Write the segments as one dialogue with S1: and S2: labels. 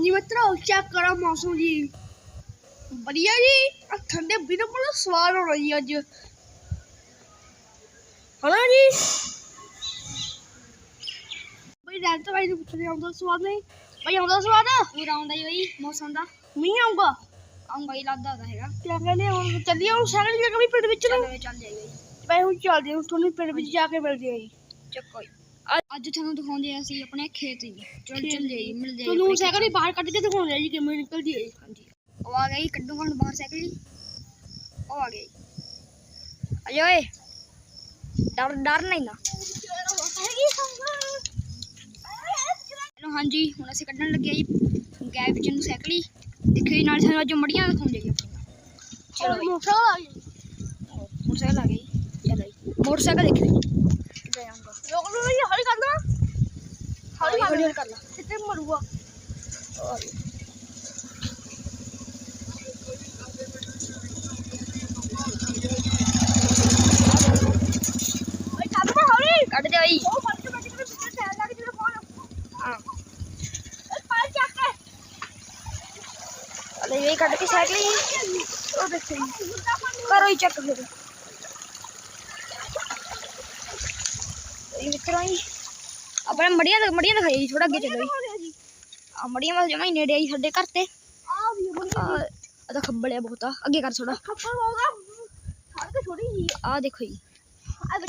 S1: ਹਾਂਜੀ ਮਿੱਤਰੋ ਚੈੱਕ ਕਰੋ ਮੌਸਮ ਜੀ। ਵਧੀਆ ਜੀ ਆ ਠੰਡੇ ਬਿਨਾਂ ਬੜਾ ਸਵਾਦ ਹੋ ਰਹੀ ਅੱਜ। ਹਣਾ ਜੀ? ਬਈ ਰੈਂਟ ਵਾਈ ਨੂੰ ਪੁੱਛਦੇ ਆਉਂਦਾ ਸਵਾਦ ਨਹੀਂ? ਬਈ ਆਉਂਦਾ ਸਵਾਦ?
S2: ਪੂਰਾ ਆਉਂਦਾ ਜੀ ਬਈ ਮੌਸਮ ਦਾ।
S1: ਮੀਂਹ ਆਊਗਾ?
S2: ਆਉਂਗਾ ਹੀ ਲੱਗਦਾ ਹੈਗਾ।
S1: ਕਿਆ ਕਹਿੰਦੇ ਹੁਣ ਚੱਲੀਏ ਹੁਣ ਸਾਈਕਲ ਜਗ੍ਹਾ ਵੀ ਪਿੰਡ ਵਿੱਚ ਨੂੰ
S2: ਚੱਲ ਚੱਲ ਜਾਏਗਾ ਜੀ
S1: ਬਈ ਹੁਣ ਚੱਲਦੇ ਹਾਂ ਤੁਹਾਨੂੰ ਪਿੰਡ ਵਿੱਚ ਜਾ ਕੇ ਮਿਲਦੇ ਆ ਜੀ।
S2: ਚੱਕੋ ਜੀ। ਅੱਜ ਤੁਹਾਨੂੰ ਦਿਖਾਉਂਦੇ ਆ ਅਸੀਂ ਆਪਣੇ ਖੇਤ ਜੀ ਚੱਲ ਚੱਲ ਜਾਈ ਮਿਲਦੇ ਆ ਜੀ
S1: ਤੁਹਾਨੂੰ ਸਾਈਕਲ ਹੀ ਬਾਹਰ ਕੱਢ ਕੇ ਦਿਖਾਉਂਦੇ ਆ ਜੀ ਕਿਵੇਂ ਨਿਕਲਦੀ ਹੈ ਜੀ।
S2: ਹਾਂਜੀ। ਉਹ ਆ ਗਈ ਕੱਢੂਗਾ ਹੁਣ ਬਾਹਰ ਸਾਈਕਲ ਜੀ। ਉਹ ਆ ਗਈ। ਅਜੇ ਓਏ। ਡਰ ਡਰ ਨਹੀਂ ਨਾ। ਚਲੋ ਹਾਂਜੀ ਹੁਣ ਅਸੀਂ ਕੱਢਣ ਲੱਗੇ ਆ ਜੀ ਗੈਪ ਵਿੱਚ ਨੂੰ ਸਾਈਕਲ ਹੀ ਦੇਖਿਓ ਜੀ ਨਾਲ ਸਾਨੂੰ ਅੱਜ ਮੜੀਆਂ ਦਿਖਾਉਂਦੇ ਜੀ ਆਪਣੀਆਂ। ਚਲੋ
S1: ਮੋਟਰਸਾਈਕਲ ਆ ਗਈ।
S2: ਮੋਟਰਸਾਈਕਲ ਆ ਗਈ। ਚਲੋ ਜੀ। ਮੋਟਰਸਾਈਕਲ ਦੇਖਿਓ ਜੀ। ਕਿੱਦਾਂ ਜਾਊਂਗਾ
S1: ਲੋਕ ਨੂੰ ਵੀ ਹੌਲੀ ਕਰ ਲਾ ਹੌਲੀ
S2: ਹੌਲੀ
S1: ਕਰ
S2: ਲਾ।
S1: ਕਿਤੇ ਮਰੂਗਾ। ਕੱਢ
S2: ਦੇ ਬਈ
S1: ਉਹ ਫੜ ਕੇ ਬੈਠ ਕੇ ਪਿੱਛੇ ਟਾਇਰ ਲੱਗ ਜਿਹੜਾ ਫੋਨ
S2: ਹਾਂ।
S1: ਓਏ ਪਾਲ ਚੱਕ ਕੇ।
S2: ਅਲੇ ਇਹ ਕੱਢ ਕੇ ਸਾਈਕਲ ਹੀ
S1: ਉਹ ਦੇਖੋ।
S2: ਕਰੋ ਹੀ ਚੱਕ ਫਿਰ। ਇਹ ਮਿੱਤਰਾਂ ਹੀ ਆਪਣੇ ਮੜੀਆਂ ਦਾ ਮੜੀਆਂ ਦਿਖਾਈ ਥੋੜਾ ਅੱਗੇ ਚੱਲੋ ਆ ਮੜੀਆਂ ਵਾਸ ਜਮਾ ਹੀ ਨੇੜੇ ਆਈ ਸਾਡੇ ਘਰ ਤੇ।
S1: ਆ ਵੀ
S2: ਆ ਇਹਦਾ ਖੱਬਲਿਆ ਬਹੁਤ। ਅੱਗੇ ਕਰ ਥੋੜਾ
S1: ਖੱਪਰ ਹੋਗਾ ਹਰ ਕੇ ਛੋੜੀ ਜੀ।
S2: ਆ ਦੇਖੋ ਜੀ।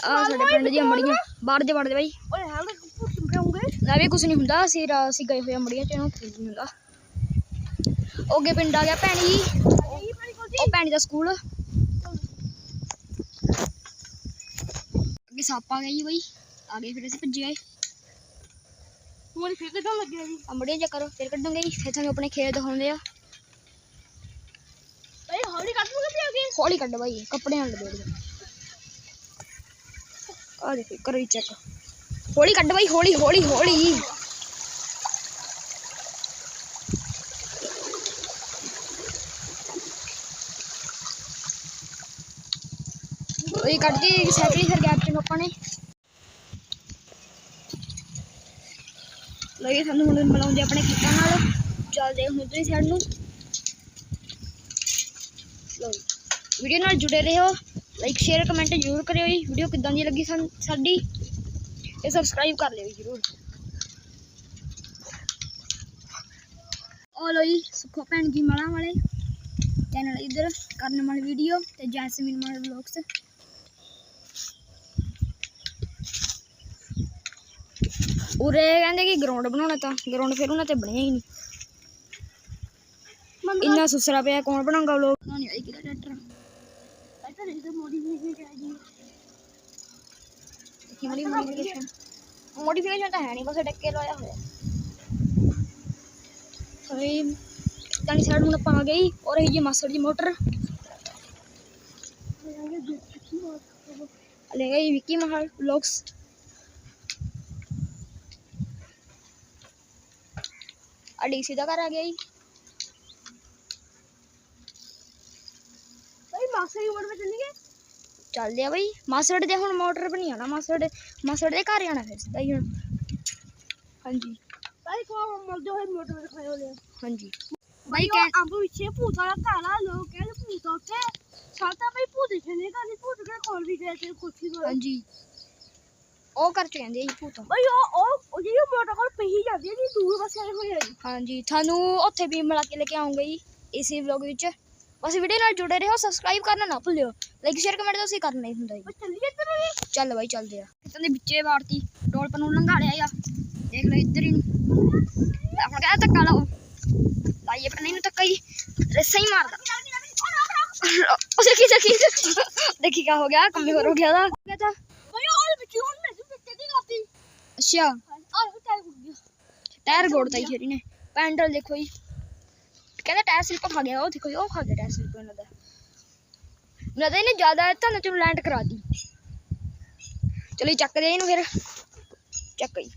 S1: ਆ
S2: ਸਾਡੇ ਪਿੰਡ ਦੀਆਂ ਮੜੀਆਂ। ਬਾੜ ਦੇ ਵੜਦੇ ਬਾਈ।
S1: ਓਏ ਪਾਉਂਗੇ
S2: ਨਾ ਵੀ ਕੁਝ ਨਹੀਂ ਹੁੰਦਾ ਅਸੀਂ ਰਾ- ਅਸੀਂ ਗਏ ਹੋਏ ਮੜੀਆਂ ਚ ਇਹਨੂੰ ਨਹੀਂ ਹੁੰਦਾ। ਅੱਗੇ ਪਿੰਡ ਆ ਗਿਆ ਭੈਣੀ ਜੀ? ਉਹ ਭੈਣੀ ਦਾ ਸਕੂਲ। ਅੱਗੇ ਸੱਪ ਆ ਗਿਆ ਜੀ ਬਾਈ। ਆ ਗਏ ਫਿਰ ਅਸੀਂ ਭੱਜੇ ਆਏ।
S1: ਮੈਨੂੰ ਫਿਰ ਕਿਦਾਂ ਲੱਗਿਆ ਜੀ?
S2: ਅੰਬੜੀਆਂ ਚੱਕਰ ਫਿਰ ਕੱਢਾਂਗੇ ਜੀ। ਫਿਰ ਤੁਹਾਨੂੰ ਆਪਣੇ ਖੇਤ ਦਿਖਾਉਂਦੇ ਆ।
S1: ਓਏ ਹੌਲੀ ਕੱਢ ਲੂਗੇ ਤੇ ਅੱਗੇ
S2: ਹੌਲੀ ਕੱਢ ਬਾਈ ਕੱਪੜੇ ਨਾਲ ਲਪੇਟ ਦੇ ਆ ਦੇਖੋ ਕਰੋ ਚੈੱਕ ਹੌਲੀ ਕੱਢ ਬਾਈ ਹੌਲੀ ਹੌਲੀ ਹੌਲੀ। ਉਹ ਕੱਢ ਕੇ ਸਾਈਕਲ ਹੀ ਫਿਰ ਗੈਪ ਚ ਆਪਾਂ ਨੇ ਲਗੇ ਸਾਨੂੰ ਹੁਣ ਮਿਲਾਉਂਦੇ ਆਪਣੇ ਖੇਤਾਂ ਨਾਲ। ਚੱਲਦੇ ਹੁਣ ਉਧਰਲੀ ਸਾਈਡ ਨੂੰ। ਲਓ ਵੀਡੀਓ ਨਾਲ ਜੁੜੇ ਰਹੋ। ਲਾਈਕ ਸ਼ੇਅਰ ਕਮੈਂਟ ਜ਼ਰੂਰ ਕਰਿਓ ਜੀ। ਵੀਡੀਓ ਕਿੱਦਾਂ ਦੀ ਲੱਗੀ ਸਾਡੀ? ਇਹ ਸਬਸਕ੍ਰਾਈਬ ਕਰ ਲਿਓ ਜੀ ਜ਼ਰੂਰ। ਉਹ ਲੋ ਜੀ, ਸੁੱਖੋ ਭੈਣ ਜੀ ਮਾਲਾ ਵਾਲੇ। ਚੈਨਲ ਇੱਧਰ ਕਰਨ ਵਾਲੀ ਵੀਡੀਓ ਤੇ ਜੈਸਮੀਨ ਮਾਲ ਵਲੌਗਸ ਉਰੇ ਕਹਿੰਦੇ ਕਿ ਗਰਾਊਂਡ ਬਣਾਉਣਾ ਤਾਂ ਗਰਾਊਂਡ ਫਿਰ ਉਹਨਾਂ ਤੇ ਬਣਿਆ ਹੀ ਨਹੀਂ। ਇੰਨਾ ਸੁਸਰਾ ਪਿਆ ਕੌਣ ਬਣਾਉਂਗਾ ਵਲੌਗ ਨਹੀਂ ਆਈ ਕਿਹਦਾ ਟਰੈਕਟਰ
S1: ਅੱਛਾ ਇਸ ਦਾ ਮੋਡੀਫਿਕੇਸ਼ਨ ਕਿਹਾ ਜੀ
S2: ਕੀ ਮੋਡੀਫਿਕੇਸ਼ਨ ਮੋਡੀਫਿਕੇਸ਼ਨ ਤਾਂ ਹੈ ਨਹੀਂ ਬਸ ਡੱਕੇ ਲਾਇਆ ਹੋਇਆ। ਸਹੀ ਤਾਣੀ ਸਾਈਡ ਹੁਣ ਆਪਾਂ ਆ ਗਈ ਔਰ ਇਹ ਜੀ ਮਾਸੜ ਜੀ ਮੋਟਰ। ਲੈ ਗਈ ਵਿੱਕੀ ਮਹਾਲ ਵਲੌਗਸ ਅਡੀਸੀ ਦਾ ਘਰ ਆ ਗਿਆ ਜੀ।
S1: ਭਾਈ ਮਾਸਾ ਹੀ ਉਮਰ ਵਿੱਚ ਚੱਲੀਏ?
S2: ਚੱਲਦੇ ਆ ਬਈ। ਮਾਸੜ ਦੇ ਹੁਣ ਮੋਟਰ ਬਣੀ ਆਣਾ ਮਾਸੜ ਮਾਸੜ ਦੇ ਘਰ ਜਾਣਾ ਫਿਰ ਸਿੱਧਾ ਹੀ ਹੁਣ। ਹਾਂਜੀ।
S1: ਭਾਈ ਕੋ ਮਲਦੇ ਹੋਏ ਮੋਟਰ ਦਿਖਾਏ ਹੋਲੇ
S2: ਹਾਂਜੀ।
S1: ਭਾਈ
S2: ਬਾਈ ਕਹਿ
S1: ਅੰਬ ਵਿੱਚੇ ਭੂਤ ਵਾਲਾ ਆ ਲੋਕ ਕਹਿੰਦੇ ਭੂਤ ਆ ਉੱਥੇ। ਸਾਡਾ ਭਾਈ ਭੂਤ ਦੇਖਣੇ ਘਰ ਭੂਤ ਕੇ ਕੋਲ ਵੀ ਗਏ ਤੇ ਕੁੱਤੀ ਕੋਲ
S2: ਹਾਂਜੀ। ਉਹ ਘਰ ਚ ਕਹਿੰਦੇ ਆ ਜੀ ਭੂਤ
S1: ਭਾਈ ਉਹ ਉਹ ਉਹ ਜਿਹੜੀ ਮੋਟਰ ਕੋਲ ਪਹੀ ਜਾਂਦੀ ਹੈ ਜੀ ਦੂਰ ਬਸ ਆਏ ਹੋਏ ਆ ਜੀ।
S2: ਹਾਂਜੀ ਤੁਹਾਨੂੰ ਉੱਥੇ ਵੀ ਮਿਲਾ ਕੇ ਲੈ ਕੇ ਆਉਂਗਾ ਜੀ ਇਸੇ ਵਲੌਗ ਵਿੱਚ। ਬਸ ਵੀਡੀਓ ਨਾਲ ਜੁੜੇ ਰਹੋ ਸਬਸਕ੍ਰਾਈਬ ਕਰਨਾ ਨਾ ਭੁੱਲਿਓ। ਲਾਈਕ ਸ਼ੇਅਰ ਕਮੈਂਟ ਤਾਂ ਅਸੀਂ ਕਰਨਾ ਹੀ ਹੁੰਦਾ ਜੀ।
S1: ਬਸ ਚੱਲੀਏ ਇੱਧਰ ਵੀ
S2: ਚੱਲ ਬਾਈ ਚੱਲਦੇ ਆ। ਕਿਤੋਂ ਦੇ ਵਿੱਚੇ ਵਾਰਤੀ ਡੋਲਪਨ ਨੂੰ ਲੰਘਾ ਲਿਆ ਆ ਦੇਖ ਲਓ ਇੱਧਰ ਹੀ ਨੂੰ। ਹੁਣ ਕਹਿੰਦਾ ਧੱਕਾ ਲਾਓ ਲਾਈਏ ਪਰ ਨਹੀਂ ਨੂੰ ਧੱਕਾ ਹੀ। ਰੇਸਾ ਹੀ ਮਾਰਦਾ। ਉਹ ਦੇਖੀ ਦੇਖੀ ਦੇਖੀ। ਕਾ ਹੋ ਗਿਆ ਕੰਮੇ ਹੋ ਗਿਆ ਦਾ ਹੋ ਗਿਆ ਤਾਂ
S1: ਭਾਈ ਉਹ ਵਿੱਚ ਹੁਣ ਮੈਂ ਵਿੱਚ ਦੀ ਗਾਤੀ
S2: ਅੱਛਾ। ਟਾਇਰ ਗੋੜਤਾ ਹੀ ਖੇਰੀ ਨੇ। ਪੈਂਡਲ ਦੇਖੋ ਜੀ। ਕਹਿੰਦਾ ਟਾਇਰ ਸਲਿੱਪ ਖਾ ਗਿਆ ਉਹ ਦੇਖੋ ਉਹ ਖਾ ਗਿਆ ਟਾਇਰ ਸਲਿੱਪ ਉਹਨਾਂ ਦਾ। ਨਦਾ ਇਹਨੇ ਜ਼ਿਆਦਾ ਤਾਂ ਤੈਨੂੰ ਲੈਂਡ ਕਰਾਤੀ। ਚਲੋ ਜੀ, ਚੱਕ ਦੇ ਇਹਨੂੰ ਫਿਰ। ਚੱਕ ਜੀ।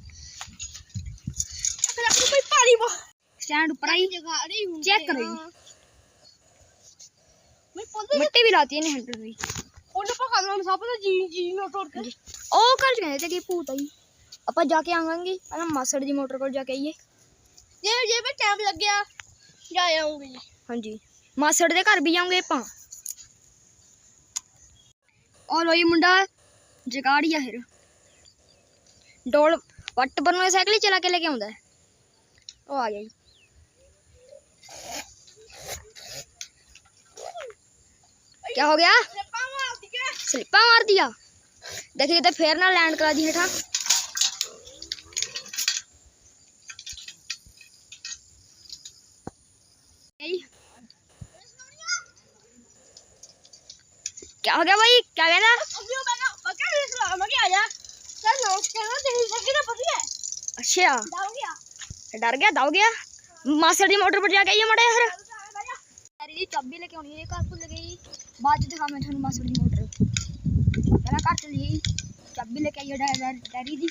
S1: ਫਿਰ ਆਪਣੇ ਭਾਈ ਪਾਣੀ ਪਾ
S2: ਸਟੈਂਡ ਉੱਪਰ ਆਈ। ਚੈੱਕ ਕਰੋ ਜੀ। ਮਿੱਟੀ ਵੀ ਲਾਤੀ ਇਹਨੇ ਹੈਂਡਲ ਵੀ।
S1: ਉਹਨੇ ਪਾ ਖਾਣਾ ਸਭ ਦਾ ਜੀ ਜੀ ਨਾ ਟੋੜ ਕੇ।
S2: ਉਹ ਚ ਕਹਿੰਦੇ ਤੇ ਕਿ ਭੂਤ ਆਈ ਆਪਾਂ ਜਾ ਕੇ ਆਵਾਂਗੇ। ਪਹਿਲਾਂ ਮਾਸੜ ਦੀ ਮੋਟਰ ਕੋਲ ਜਾ ਕੇ ਆਈਏ।
S1: ਜੇ ਜੇ ਮੈਂ ਟਾਈਮ ਲੱਗਿਆ ਜਾ ਆਉਂਗੀ
S2: ਹਾਂਜੀ। ਮਾਸੜ ਦੇ ਘਰ ਵੀ ਜਾਵਾਂਗੇ ਆਪਾਂ। ਔਰ ਉਹ ਮੁੰਡਾ ਜਗਾੜੀਆ ਫਿਰ। ਡੋਲ ਵੱਟ ਪਰ ਨੂੰ ਸਾਈਕਲ ਹੀ ਚਲਾ ਕੇ ਲੈ ਕੇ ਆਉਂਦਾ ਉਹ ਆ ਗਿਆ ਜੀ। ਕੀ ਹੋ ਗਿਆ? ਸਲਿੱਪਾਂ ਮਾਰ ਦਿਆ ਦੇਖੀ ਤੇ ਫੇਰ ਨਾਲ ਲੈਂਡ ਕਰਾ ਦੀ ਹੇਠਾਂ। हो गया भाई क्या कहना अच्छा डर गया दाव गया मास्टर जी मोटर पर जा गई हमारे यार अरे चाबी लेके आनी है कार को ले गई बाद दिखा मैं थानू मास्टर जी मोटर पहला कार चली गई चाबी लेके आई है डैडी दी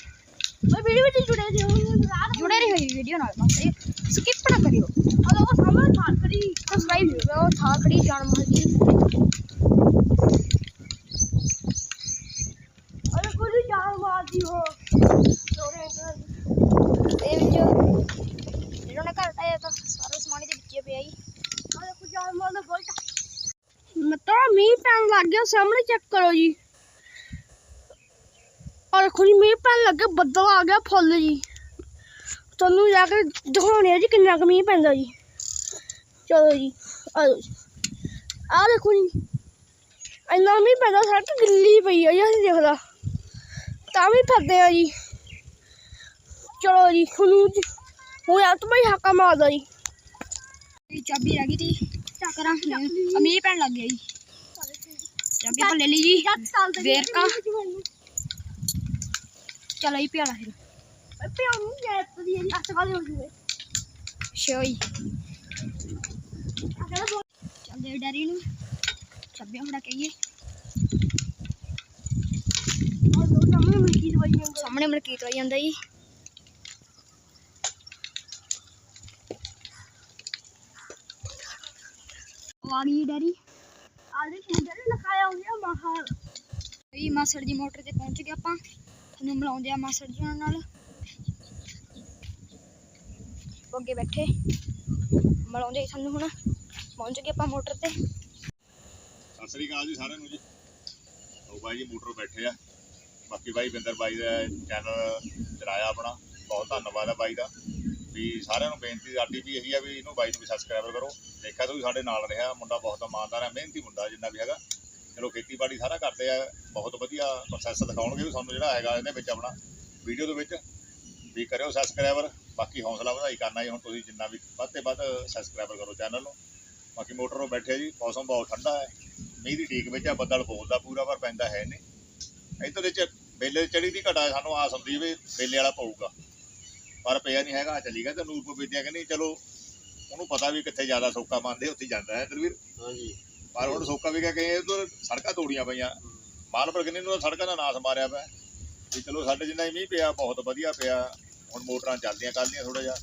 S1: और वीडियो में जुड़े रहो
S2: जुड़े रहो वीडियो ना मास्टर स्किप ना करियो
S1: और वो सामने थाल करी
S2: सब्सक्राइब करो थाल करी जान
S1: मार दी ਪੈਣ ਲੱਗ ਗਿਆ ਸਾਹਮਣੇ ਚੈੱਕ ਕਰੋ ਜੀ ਔਰ ਖੁਦ ਮੀਂਹ ਪੈਣ ਲੱਗੇ ਬੱਦਲ ਆ ਗਿਆ ਫੁੱਲ ਜੀ ਤੁਹਾਨੂੰ ਜਾ ਕੇ ਦਿਖਾਉਣੇ ਆ ਜੀ ਕਿੰਨਾ ਕੁ ਮੀਂਹ ਪੈਂਦਾ ਜੀ ਚਲੋ ਜੀ ਆ ਲਓ ਜੀ ਆ ਦੇਖੋ ਜੀ ਇੰਨਾ ਮੀਂਹ ਪੈਂਦਾ ਸੜਕ ਗਿੱਲੀ ਪਈ ਆ ਜੀ ਅਸੀਂ ਦੇਖਦਾ ਤਾਂ ਵੀ ਫਿਰਦੇ ਆ ਜੀ ਚਲੋ ਜੀ ਤੁਹਾਨੂੰ ਜੀ ਹੁਣ ਆ ਤਾਂ ਭਾਈ ਹਾਕਾ ਮਾਰਦਾ ਜੀ
S2: ਇਹ ਚਾਬੀ ਰਹਿ ਗਈ ਤੀ ਚੱਕਰਾਂ ਅਮੀਰ ਪੈਣ ਲੱਗ ਗਿਆ ਜੀ ਚਾਬੀ ਆਪਾਂ ਲੈ ਲਈ ਜੀ। ਵੇਰਕਾ। ਚਲੋ ਹੀ ਪਿਆਲਾ ਫਿਰ।
S1: ਪਿਓ ਨੂੰ ਜੈਤ ਦੀ ਜੀ ਅੱਛਾ ਵਾਲੇ ਹੋ ਜੂਵੇ
S2: ਸ਼ੋਈ ਚੱਲਦੇ ਡੈਰੀ ਨੂੰ। ਚਾਬੀਆਂ ਫੜਾ ਕੇ ਆਈਏ
S1: ਉਹ ਲੋ ਸਾਹਮਣੇ ਮਿਲਕੀ ਦਵਾਈ ਜਾਂਦੇ।
S2: ਸਾਹਮਣੇ ਮਲਕੀਤ ਆਈ ਜਾਂਦਾ ਜੀ। ਉਹ ਆ ਗਈ ਡੈਰੀ
S1: ਆਲੇ ਕਿੰਦਰ ਹੋਇਆ ਮਹਾਲ
S2: ਜੀ ਮਾਸੜ ਦੀ ਮੋਟਰ ਤੇ ਪਹੁੰਚ ਗਏ ਆਪਾਂ। ਤੁਹਾਨੂੰ ਮਿਲਾਉਂਦੇ ਆ ਮਾਸੜ ਜੀ ਉਹਨਾਂ ਨਾਲ। ਅੱਗੇ ਬੈਠੇ। ਮਿਲਾਉਂਦੇ ਆ ਹੁਣ। ਪਹੁੰਚ ਗਏ ਆਪਾਂ ਮੋਟਰ ਤੇ।
S3: ਸਤਿ ਸ੍ਰੀ ਅਕਾਲ ਜੀ ਸਾਰਿਆਂ ਨੂੰ ਜੀ। ਉਹ ਬਾਈ ਜੀ ਮੋਟਰ ਬੈਠੇ ਆ। ਬਾਕੀ ਬਾਈ ਬਿੰਦਰ ਬਾਈ ਦਾ ਚੈਨਲ ਚਲਾਇਆ ਆਪਣਾ। ਬਹੁਤ ਧੰਨਵਾਦ ਆ ਬਾਈ ਦਾ। ਵੀ ਸਾਰਿਆਂ ਨੂੰ ਬੇਨਤੀ ਸਾਡੀ ਵੀ ਇਹੀ ਆ ਵੀ ਇਹਨੂੰ ਬਾਈ ਨੂੰ ਵੀ ਸਬਸਕ੍ਰਾਈਬਰ ਕਰੋ। ਦੇਖਿਆ ਤੁਸੀਂ ਸਾਡੇ ਨਾਲ ਰਿਹਾ, ਮੁੰਡਾ ਬਹੁਤ ਇਮਾਨਦਾਰ ਹੈ, ਮਿਹਨਤੀ ਮੁੰਡਾ ਜਿੰਨਾ ਵੀ ਹੈਗਾ। ਚਲੋ ਖੇਤੀਬਾੜੀ ਸਾਰਾ ਕਰਦੇ ਆ, ਬਹੁਤ ਵਧੀਆ ਪ੍ਰੋਸੈਸ ਦਿਖਾਉਣਗੇ ਵੀ ਸਾਨੂੰ ਜਿਹੜਾ ਹੈਗਾ ਇਹਦੇ ਵਿੱਚ ਆਪਣਾ ਵੀਡੀਓ ਦੇ ਵਿੱਚ। ਵੀ ਕਰਿਓ ਸਬਸਕ੍ਰਾਈਬਰ ਬਾਕੀ ਹੌਸਲਾ ਵਧਾਈ ਕਰਨਾ ਜੀ, ਹੁਣ ਤੁਸੀਂ ਜਿੰਨਾ ਵੀ ਵੱਧ ਤੇ ਵੱਧ ਸਬਸਕ੍ਰਾਈਬਰ ਕਰੋ ਚੈਨਲ ਨੂੰ। ਬਾਕੀ ਮੋਟਰ ਨੂੰ ਬੈਠੇ ਜੀ, ਮੌਸਮ ਬਹੁਤ ਠੰਡਾ ਹੈ। ਮੀਂਹ ਦੀ ਠੀਕ ਵਿੱਚ ਆ, ਬੱਦਲ ਬੋਲਦਾ ਪੂਰਾ, ਪਰ ਪੈਂਦਾ ਹੈ ਨਹੀਂ। ਇੱਧਰ ਚ ਬੇਲੇ ਚੜੀ ਦੀ ਘਟਾ ਸਾਨੂੰ ਆਸ ਹੁੰਦੀ ਵੀ ਬੇਲੇ ਵਾਲਾ ਪਊਗਾ। ਪਰ ਪਿਆ ਨਹੀਂ ਹੈਗਾ ਚੱਲੀ ਗਿਆ ਤੇ ਨੂਰਪੁਰ ਵਿਦਿਆ ਕਹਿੰਦੀ ਚਲੋ ਉਹਨੂੰ ਪਤਾ ਵੀ ਕਿੱਥੇ ਜ਼ਿਆਦਾ ਸੋਕਾ ਮੰਨਦੇ ਉੱਥੇ ਜਾਂਦਾ ਹੈ ਦਰਵੀਰ
S4: ਹਾਂਜੀ।
S3: ਪਰ ਹੁਣ ਸੋਕਾ ਵੀ ਕਹੇ ਉਧਰ ਸੜਕਾਂ ਤੋੜੀਆਂ ਪਈਆਂ। ਮਾਲਪੁਰ ਕਿੰਨੇ ਨੂੰ ਸੜਕਾਂ ਦਾ ਨਾਸ ਮਾਰਿਆ ਪਿਆ। ਵੀ ਚਲੋ ਸਾਡੇ ਜਿੰਨਾ ਹੀ ਮੀਂਹ ਪਿਆ ਬਹੁਤ ਵਧੀਆ ਪਿਆ। ਹੁਣ ਮੋਟਰਾਂ ਚੱਲਦੀਆਂ ਕੱਲ੍ਹ ਥੋੜਾ ਜਿਹਾ।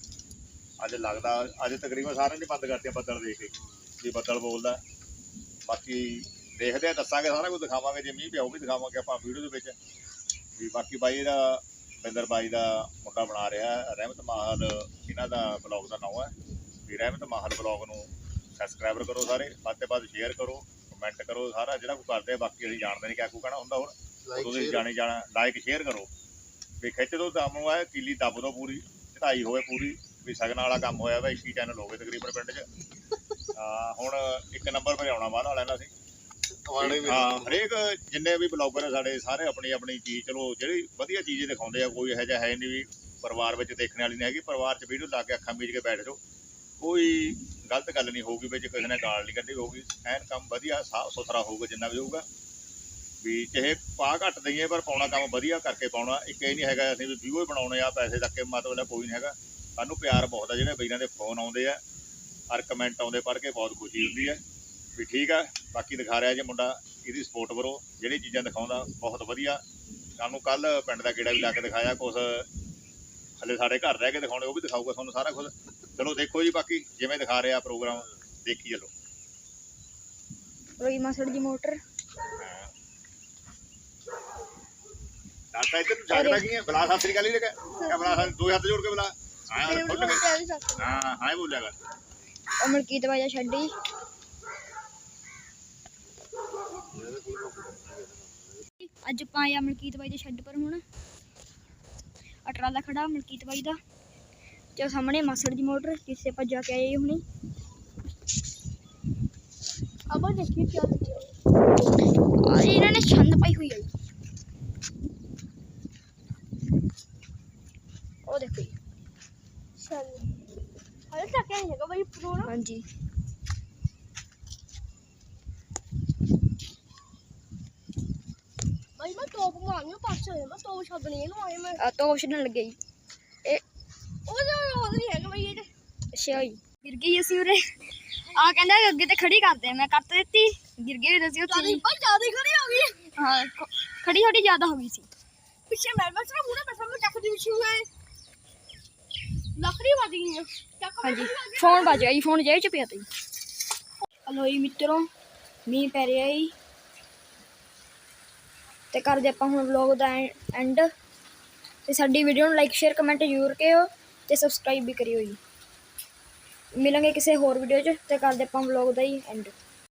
S3: ਅੱਜ ਲੱਗਦਾ ਅੱਜ ਤਕਰੀਬਨ ਸਾਰਿਆਂ ਨੇ ਬੰਦ ਕਰਤੀਆਂ ਬੱਦਲ ਦੇਖ ਕੇ ਵੀ ਬੱਦਲ ਬੋਲਦਾ। ਬਾਕੀ ਦੇਖਦੇ ਆ ਦੱਸਾਂਗੇ ਸਾਰਾ ਕੁਝ ਦਿਖਾਵਾਂਗੇ। ਜੇ ਮੀਂਹ ਪਿਆ ਉਹ ਵੀ ਦਿਖਾਵਾਂਗੇ ਆਪਾਂ ਵੀਡੀਓ ਦੇ ਵਿੱਚ। ਵੀ ਬਾਕੀ ਬਾਈ ਦਾ ਬਿੰਦਰ ਬਾਈ ਦਾ ਮੁੰਡਾ ਬਣਾ ਰਿਹਾ ਰਹਿਮਤ ਮਾਹਲ ਇਹਨਾਂ ਦਾ ਬਲੌਗ ਦਾ ਨਾਮ ਹੈ। ਵੀ ਰਹਿਮਤ ਮਾਹਲ ਬਲੌਗ ਨੂੰ ਸਬਸਕ੍ਰਾਈਬਰ ਕਰੋ ਸਾਰੇ ਵੱਧ ਤੋਂ ਵੱਧ ਸ਼ੇਅਰ ਕਰੋ ਕਮੈਂਟ ਕਰੋ ਸਾਰਾ। ਜਿਹੜਾ ਕੋਈ ਕਰਦੇ ਆ ਬਾਕੀ ਅਸੀਂ ਜਾਣਦੇ ਨਹੀਂ ਕਿਆ ਕੋ ਕਹਿਣਾ ਹੁੰਦਾ ਹੋਰ। ਤੁਸੀਂ ਜਾਣੀ ਜਾਣਾ ਲਾਈਕ ਸ਼ੇਅਰ ਕਰੋ। ਵੀ ਖਿੱਚ ਦੋ ਦਮ ਨੂੰ ਹੈ ਕੀਲੀ ਦੱਬ ਦੋ ਪੂਰੀ ਚੜਾਈ ਹੋਵੇ ਪੂਰੀ। ਵੀ ਸਗਨ ਵਾਲਾ ਕੰਮ ਹੋਇਆ ਵਾ 21 ਚੈਨਲ ਹੋ ਗਏ ਤਕਰੀਬਨ ਪਿੰਡ 'ਚ। ਹੁਣ ਇੱਕ ਨੰਬਰ 'ਤੇ ਆਉਣਾ ਬਾਅਦ ਵਾਲਿਆਂ ਦਾ ਸੀ
S4: ਵਾੜੇ
S3: ਹਾਂ। ਹਰੇਕ ਜਿੰਨੇ ਵੀ ਬਲੌਗਰ ਆ ਸਾਡੇ ਸਾਰੇ ਆਪਣੀ ਆਪਣੀ ਚੀਜ਼ ਚਲੋ ਜਿਹੜੀ ਵਧੀਆ ਚੀਜ਼ ਦਿਖਾਉਂਦੇ ਆ ਕੋਈ ਇਹੋ ਜਿਹਾ ਹੈ ਨਹੀਂ ਵੀ ਪਰਿਵਾਰ ਵਿੱਚ ਦੇਖਣ ਵਾਲੀ ਨਹੀਂ ਹੈਗੀ ਪਰਿਵਾਰ 'ਚ ਵੀਡੀਓ ਲਾ ਕੇ ਅੱਖਾਂ ਮੀਚ ਕੇ ਬੈਠ ਜਾਓ। ਕੋਈ ਗਲਤ ਗੱਲ ਨਹੀਂ ਹੋਊਗੀ ਵਿੱਚ ਕਿਸੇ ਨੇ ਗਾਲ ਨਹੀਂ ਕੱਢੀ ਹੋਊਗੀ। ਐਨ ਕੰਮ ਵਧੀਆ ਸਾਫ਼ ਸੁਥਰਾ ਹੋਊਗਾ ਜਿੰਨਾ ਵੀ ਹੋਊਗਾ। ਵੀ ਚਾਹੇ ਪਾ ਘੱਟ ਦਈਏ ਪਰ ਪਾਉਣਾ ਕੰਮ ਵਧੀਆ ਕਰਕੇ ਪਾਉਣਾ। ਇੱਕ ਇਹ ਨਹੀਂ ਹੈਗਾ ਅਸੀਂ ਵੀ ਵੀਡੀਓ ਬਣਾਉਣੇ ਆ ਪੈਸੇ ਤੱਕ ਕੇ ਮਤਲਬ ਕੋਈ ਨਹੀਂ ਹੈਗਾ। ਸਾਨੂੰ ਪਿਆਰ ਬਹੁਤ ਆ ਜਿਹੜੇ ਬਈਆਂ ਦੇ ਫੋਨ ਆਉਂਦੇ ਆ ਹਰ ਕਮੈਂਟ ਆਉਂਦੇ ਪੜ੍ਹ ਕੇ ਬਹੁਤ ਖੁਸ਼ੀ ਹੁੰਦੀ ਹੈ ਵੀ ਠੀਕ ਆ ਬਾਕੀ ਦਿਖਾ ਰਿਹਾ ਜੇ ਮੁੰਡਾ ਇਹਦੀ ਸਪੋਰਟ ਕਰੋ ਜਿਹੜੀ ਚੀਜ਼ਾਂ ਦਿਖਾਉਂਦਾ ਬਹੁਤ ਵਧੀਆ। ਸਾਨੂੰ ਕੱਲ ਪਿੰਡ ਦਾ ਗੇੜਾ ਵੀ ਲਾ ਕੇ ਦਿਖਾਇਆ ਕੁਛ ਹਲੇ ਸਾਡੇ ਘਰ ਰਹਿ ਕੇ ਦਿਖਾਉਣੇ ਉਹ ਵੀ ਦਿਖਾਊਗਾ ਤੁਹਾਨੂੰ ਸਾਰਾ ਕੁਝ ਚਲੋ ਦੇਖੋ ਜੀ ਬਾਕੀ ਜਿਵੇਂ ਦਿਖਾ ਰਿਹਾ ਪ੍ਰੋਗਰਾਮ ਦੇਖੀ ਚਲੋ।
S2: ਰੋਈ ਮਾਸੜ ਦੀ ਮੋਟਰ।
S3: ਡਾਟਾ ਇੱਧਰ ਨੂੰ ਜਾਗਦਾ ਕੀ ਹੈ? ਬਲਾ ਸਤਿ ਸ੍ਰੀ ਅਕਾਲ ਹੀ ਲਗਾ ਬਲਾ ਦੋ ਹੱਥ ਜੋੜ ਕੇ ਬਲਾ। ਹਾਂ ਖੁੱਲ ਕੇ। ਹਾਂ ਹਾਂ ਬੋਲਿਆ ਕਰ।
S2: ਉਹ ਮਲਕੀਤ ਬਾਈ ਦਾ ਸ਼ੈੱਡ ਹੀ ਅੱਜ ਆਪਾਂ ਆਇਆ ਮਲਕੀਤ ਬਾਈ ਦੇ ਸ਼ੈੱਡ ਪਰ ਹੁਣ। ਆਹ ਟਰਾਲਾ ਖੜਾ ਮਲਕੀਤ ਬਾਈ ਦਾ। ਤੇ ਸਾਹਮਣੇ ਮਾਸੜ ਦੀ ਮੋਟਰ ਜਿੱਥੇ ਆਪਾਂ ਜਾ ਕੇ ਆਏ ਹੁਣੀ।
S1: ਅਬਾ ਦੇਖੀ ਕੀ
S2: ਆ ਇਹਨਾਂ ਨੇ ਛੰਦ ਪਾਈ ਹੋਈ ਹੈ। ਉਹ ਦੇਖੋ।
S1: ਚੱਲ ਹਲੇ ਤੱਕ ਹੈਗਾ ਬਈ ਪ੍ਰੋਣਾ।
S2: ਹਾਂਜੀ।
S1: ਬਈ ਮੈਂ ਟੋਪ ਮਾਰਨੀ ਪਾਸੇ ਮੈਂ ਟੋਪ ਛੱਡਣੀ ਇਹਨੂੰ ਆਏ ਮੈਂ।
S2: ਆ ਤੋਂ ਛੱਡਣ ਲੱਗੇ ਜੀ। ਇਹ
S1: ਉਹਦਾ ਰੋਜ਼ ਨਹੀਂ ਹੈਗਾ ਬਈ ਇਹ
S2: ਅੱਛਾ ਜੀ। ਗਿਰ ਗਈ ਅਸੀਂ ਉਰੇ। ਆ ਕਹਿੰਦਾ ਅੱਗੇ ਤੇ ਖੜੀ ਕਰਦੇ ਆ। ਮੈਂ ਕੱਟ ਦਿੱਤੀ ਗਿਰ ਗਈ ਉਰੇ ਅਸੀਂ ਉੱਥੇ।
S1: ਜ਼ਿਆਦਾ
S2: ਜੀ।
S1: ਬਈ ਜ਼ਿਆਦਾ ਖੜੀ ਹੋ ਗਈ।
S2: ਹਾਂ ਖ- ਖੜੀ ਥੋੜੀ ਜ਼ਿਆਦਾ ਹੋ ਗਈ ਸੀ।
S1: ਪਿੱਛੇ ਮੈਂ ਬਸ ਨਾ ਮੂਰੇ ਬਸ ਮੈਂ ਚੱਕ ਦੀ ਵਿਛੀ ਹੋਇਆ ਹੈ ਲੱਕੜੀ ਵੱਜ ਗਈ ਹੈ ਚੱਕ
S2: ਹਾਂਜੀ ਫੋਨ ਵੱਜ ਗਿਆ ਜੀ ਫੋਨ ਜੇਬ ਚ ਪਿਆ ਤਾ ਹਲੋ ਜੀ ਮਿੱਤਰੋ ਮੀਂਹ ਪੈ ਰਿਹਾ ਜੀ। ਤੇ ਕਰਦੇ ਆਪਾਂ ਹੁਣ ਵਲੌਗ ਦਾ ਐਂਡ ਤੇ ਸਾਡੀ ਵੀਡੀਓ ਨੂੰ ਲਾਈਕ ਸ਼ੇਅਰ ਕਮੈਂਟ ਜ਼ਰੂਰ ਕਰਿਓ ਤੇ ਸਬਸਕ੍ਰਾਈਬ ਵੀ ਕਰਿਓ ਜੀ। ਮਿਲਾਂਗੇ ਕਿਸੇ ਹੋਰ ਵੀਡੀਓ 'ਚ ਤੇ ਕਰਦੇ ਆਪਾਂ ਵਲੌਗ ਦਾ ਹੀ ਐਂਡ